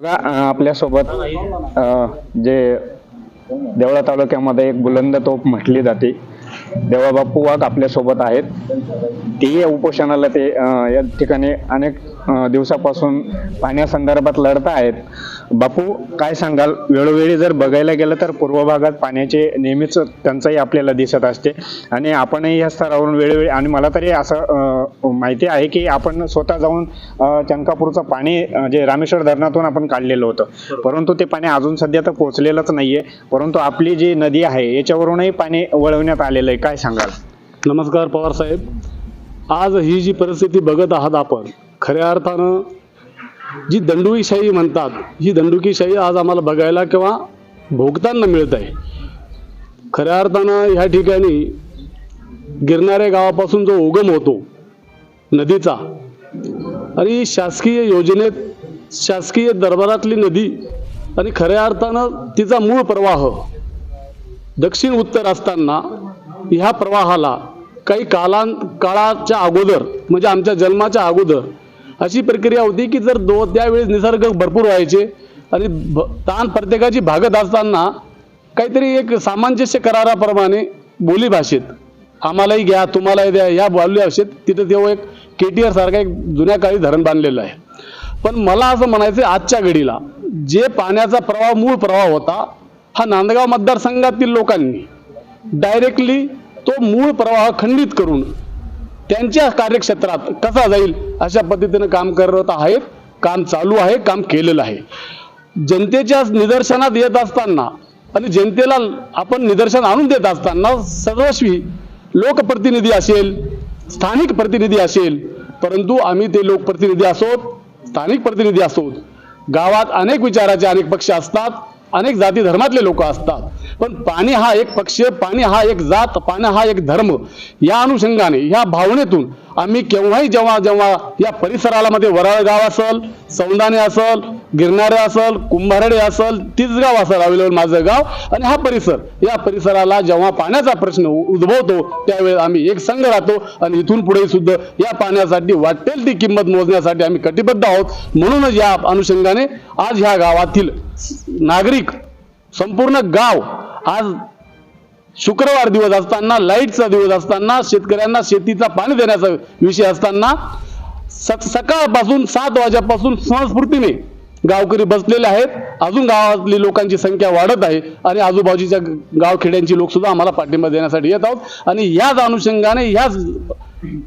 बघा आपल्यासोबत जे देवळा तालुक्यामध्ये एक बुलंद तोप म्हटली जाते. देवाबापू वाघ आपल्यासोबत आहेत. तेही या उपोषणाला ते या ठिकाणी अनेक दिवसापासून पाण्यासंदर्भात लढत आहेत. बापू काय सांगाल? वेळोवेळी जर बघायला गेलं तर पूर्व भागात पाण्याचे नेहमीच टंचाई आपल्याला दिसत असते. आणि आपणही या स्तरावरून वेळोवेळी आणि मला तरी असं माहिती आहे की आपण स्वतः जाऊन अं, चनकापूरचं पाणी जे रामेश्वर धरणातून आपण काढलेलं होतं. परंतु ते पाणी अजून सध्या तर पोहोचलेलंच नाहीये. परंतु आपली जी नदी आहे याच्यावरूनही पाणी वळवण्यात आलेलं आहे. काय सांगाल? नमस्कार पवार साहेब. आज ही जी परिस्थिती बघत आहात आपण खऱ्या अर्थानं जी दंडुकीशाही म्हणतात ही दंडुकीशाही आज आम्हाला बघायला किंवा भोगताना मिळत आहे. खऱ्या अर्थानं ह्या ठिकाणी गिरणाऱ्या गावापासून जो उगम होतो नदीचा. आणि शासकीय योजनेत शासकीय दरबारातली नदी आणि खऱ्या अर्थानं तिचा मूळ प्रवाह दक्षिण उत्तर असताना ह्या प्रवाहाला काही कालां काळाच्या अगोदर म्हणजे आमच्या जन्माच्या अगोदर अशी प्रक्रिया होती की जर दो त्यावेळेस निसर्ग भरपूर व्हायचे आणि भ- ताण प्रत्येकाची भागत असताना काहीतरी एक सामंजस्य कराराप्रमाणे बोलीभाषेत आम्हालाही घ्या तुम्हालाही द्या या बोली भाषेत तिथं तेव्हा एक के टी आर सारखा एक जुन्या काळी धरण बांधलेलं आहे. पण मला असं म्हणायचं आहे, आजच्या घडीला जे पाण्याचा प्रवाह मूळ प्रवाह होता हा नांदगाव मतदारसंघातील लोकांनी डायरेक्टली तो मूळ प्रवाह खंडित करून त्यांच्या कार्यक्षेत्रात कसा जाईल अशा पद्धतीनं काम करत आहेत काम चालू आहे काम केलेलं आहे. जनतेच्या निदर्शनात येत असताना आणि जनतेला आपण निदर्शन आणून देत असताना सर्वस्वी लोकप्रतिनिधी असेल स्थानिक प्रतिनिधी असेल परंतु आम्ही ते लोकप्रतिनिधी असोत स्थानिक प्रतिनिधी असोत. गावात अनेक विचाराचे अनेक पक्ष असतात अनेक जाती धर्मातले लोक असतात. पण पाणी हा एक पक्ष पाणी हा एक जात पाणी हा एक धर्म. या अनुषंगाने या भावनेतून आम्ही केव्हाही जेव्हा जेव्हा या परिसराला मध्ये वराळ गाव असल सौंदाणे असल गिरणारे असल कुंभारडे असल तिसगाव असेल अवेलेबल माझं गाव. आणि हा परिसर या परिसराला जेव्हा पाण्याचा प्रश्न उ- उद्भवतो त्यावेळेस आम्ही एक संघ राहतो. आणि इथून पुढे सुद्धा या पाण्यासाठी वाटेल ती किंमत मोजण्यासाठी आम्ही कटिबद्ध आहोत. म्हणूनच या अनुषंगाने आज ह्या गावातील नागरिक संपूर्ण गाव आज शुक्रवार दिवस असताना लाईटचा दिवस असताना शेतकऱ्यांना शेतीचा पाणी देण्याचा विषय असताना स- सकाळपासून सात वाजेपासून संस्कृतीने गावकरी बसलेले आहेत. अजून गावातली लोकांची संख्या वाढत आहे आणि आजूबाजूच्या गावखेड्यांची लोकसुद्धा आम्हाला पाठिंबा देण्यासाठी येत आहोत. आणि याच अनुषंगाने ह्याच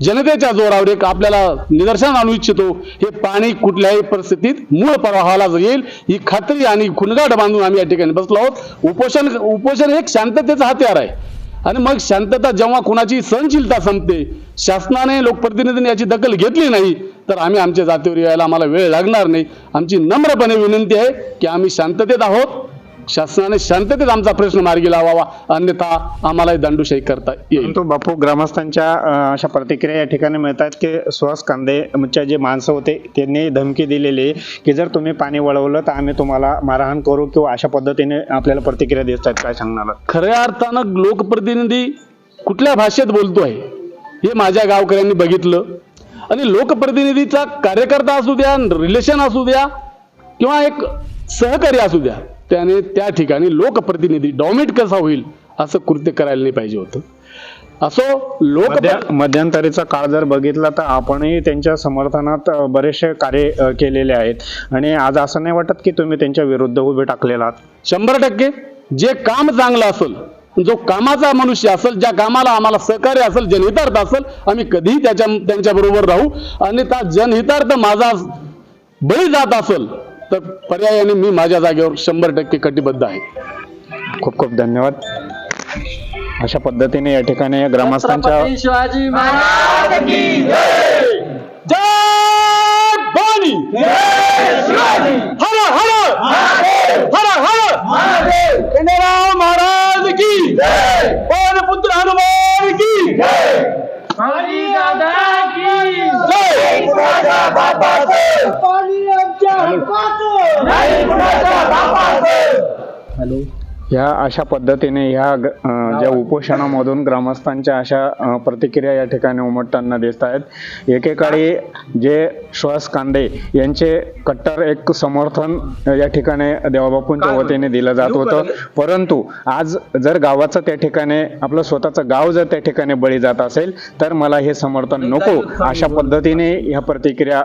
जनतेच्या जोरावर एक आपल्याला निदर्शन आणू इच्छितो. हे पाणी कुठल्याही परिस्थितीत मूळ प्रवाहाला येईल. ही खात्री आणि खुणगाट बांधून आम्ही या ठिकाणी बसलो आहोत. उपोषण उपोषण हे एक शांततेचं हत्यार आहे. आणि मग शांतता जेव्हा कुणाची सहनशीलता संपते शासनाने लोकप्रतिनिधीने याची दखल घेतली नाही तर आम्ही आमच्या जातीवर यायला आम्हाला वेळ लागणार नाही. आमची नम्रपणे विनंती आहे की आम्ही शांततेत आहोत. शासनाने शांततेत आमचा प्रश्न मार्गी लावावा. अन्यथा आम्हालाही दंडुशाही करता येईल. परंतु बापू ग्रामस्थांच्या अशा प्रतिक्रिया या ठिकाणी मिळतात की सुहास कांदेच्या जे माणसं होते त्यांनी धमकी दिलेली आहे की जर तुम्ही पाणी वळवलं तर आम्ही तुम्हाला मारहाण करू किंवा अशा पद्धतीने आपल्याला प्रतिक्रिया देत आहेत काय सांगणार? खऱ्या अर्थानं लोकप्रतिनिधी कुठल्या भाषेत बोलतोय हे माझ्या गावकऱ्यांनी बघितलं. आणि लोकप्रतिनिधीचा कार्यकर्ता असू द्या रिलेशन असू द्या किंवा एक सहकारी असू द्या त्याने त्या ठिकाणी लोकप्रतिनिधी डॉमिट कसा होईल असं कृत्य करायला नाही पाहिजे होतं. असो लोक मध्य- मध्यंतरीचा काळ जर बघितला तर आपणही त्यांच्या समर्थनात बरेचसे कार्य केलेले आहेत. आणि आज असं नाही वाटत की तुम्ही त्यांच्या विरुद्ध उभे टाकलेला आहात. शंभर टक्के. जे काम चांगलं असेल जो कामाचा मनुष्य असेल ज्या कामाला आम्हाला सहकार्य असेल जनहितार्थ असेल आम्ही कधीही त्याच्या त्यांच्या बरोबर राहू. आणि त्या जनहितार्थ माझा बळी जात असेल तर पर्यायाने मी माझ्या जागेवर शंभर टक्के कटिबद्ध आहे. खूप खूप धन्यवाद. अशा पद्धतीने या ठिकाणी ग्रामस्थांच्या छत्रपती शिवाजी महाराज की जय! भवानी! हर हर! हर हर! खंडेराव महाराज की पवन पुत्र हनुमान की हरी दादा की जय! Hello. ह्या अशा पद्धतीने ह्या ज्या उपोषणामधून ग्रामस्थांच्या अशा प्रतिक्रिया या ठिकाणी उमटताना दिसत आहेत. एकेकाळी जे सुहास कांदे यांचे कट्टर एक समर्थन या ठिकाणी देवाबापूंच्या वतीने दिलं जात होतं. परंतु आज जर गावाचं त्या ठिकाणी आपलं स्वतःचं गाव जर त्या ठिकाणी बळी जात असेल तर मला हे समर्थन नको. अशा पद्धतीने ह्या प्रतिक्रिया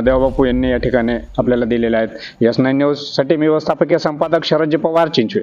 देवाबापू यांनी या ठिकाणी आपल्याला दिलेल्या आहेत. यस नाईन न्यूजसाठी मी व्यवस्थापकीय संपादक शरदजी पवार चिंचवे.